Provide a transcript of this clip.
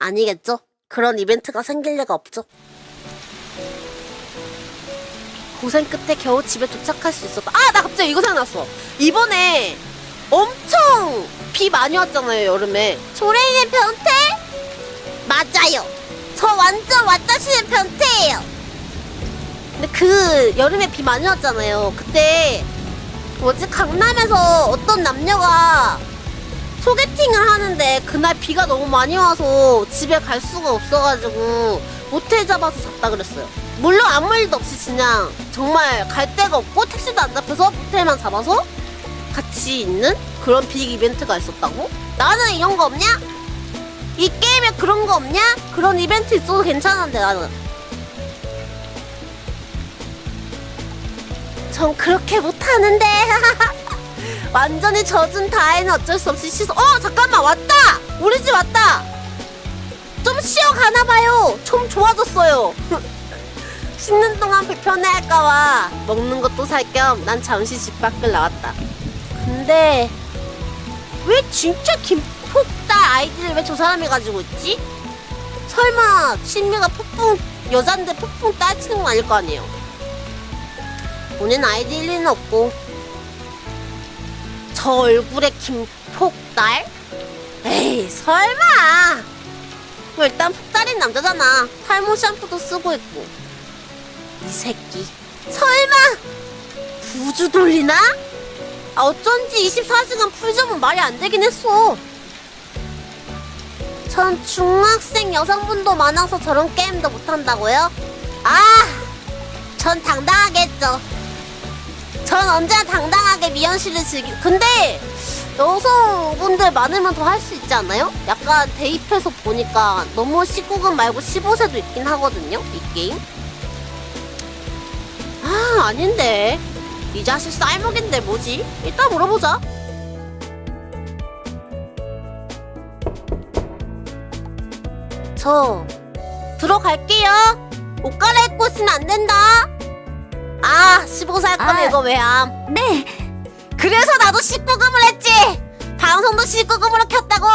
아니겠죠? 그런 이벤트가 생길 리가 없죠. 고생 끝에 겨우 집에 도착할 수 있었다. 아, 나 갑자기 이거 생각났어. 이번에 엄청 비 많이 왔잖아요, 여름에. 조레이는 변태? 맞아요. 저 완전 왔다시는 변태예요. 근데 그 여름에 비 많이 왔잖아요. 그때 뭐지 강남에서 어떤 남녀가 소개팅을 하는데 그날 비가 너무 많이 와서 집에 갈 수가 없어가지고 모텔 잡아서 잤다 그랬어요. 물론 아무 일도 없이 그냥 정말 갈 데가 없고 택시도 안 잡혀서 모텔만 잡아서 같이 있는 그런 빅 이벤트가 있었다고? 나는 이런 거 없냐? 이 게임에 그런 거 없냐? 그런 이벤트 있어도 괜찮은데 나는. 전 그렇게 못하는데. 완전히 젖은 다에는 어쩔 수 없이 씻어. 어, 잠깐만, 왔다! 우리 집 왔다! 좀 쉬어 가나 봐요. 좀 좋아졌어요. 씻는 동안 불편해할까봐 먹는 것도 살 겸 난 잠시 집 밖을 나왔다. 근데, 왜 진짜 김폭달 아이디를 왜 저 사람이 가지고 있지? 설마, 친미가 폭풍, 여잔데 폭풍 따지는 건 아닐 거 아니에요. 본인 아이디 일리는 없고, 저 얼굴에 김폭달? 에이 설마 뭐 일단 폭달인 남자잖아 탈모 샴푸도 쓰고 있고 이 새끼 설마 부주 돌리나? 아 어쩐지 24시간 풀점은 말이 안 되긴 했어 전 중학생 여성분도 많아서 저런 게임도 못한다고요? 아, 전 당당하게 했죠. 전 언제나 당당하게 미연 씨를 즐기. 근데 여성분들 많으면 더 할 수 있지 않나요? 약간 대입해서 보니까 너무 19금 말고 15세도 있긴 하거든요. 이 게임. 아 아닌데 이 자식 쌀먹인데 뭐지? 이따 물어보자. 저 들어갈게요. 옷 갈아입고 있으면 안 된다. 아, 15살 거면 아. 이거 왜 암? 네, 그래서 나도 19금을 했지! 방송도 19금으로 켰다고!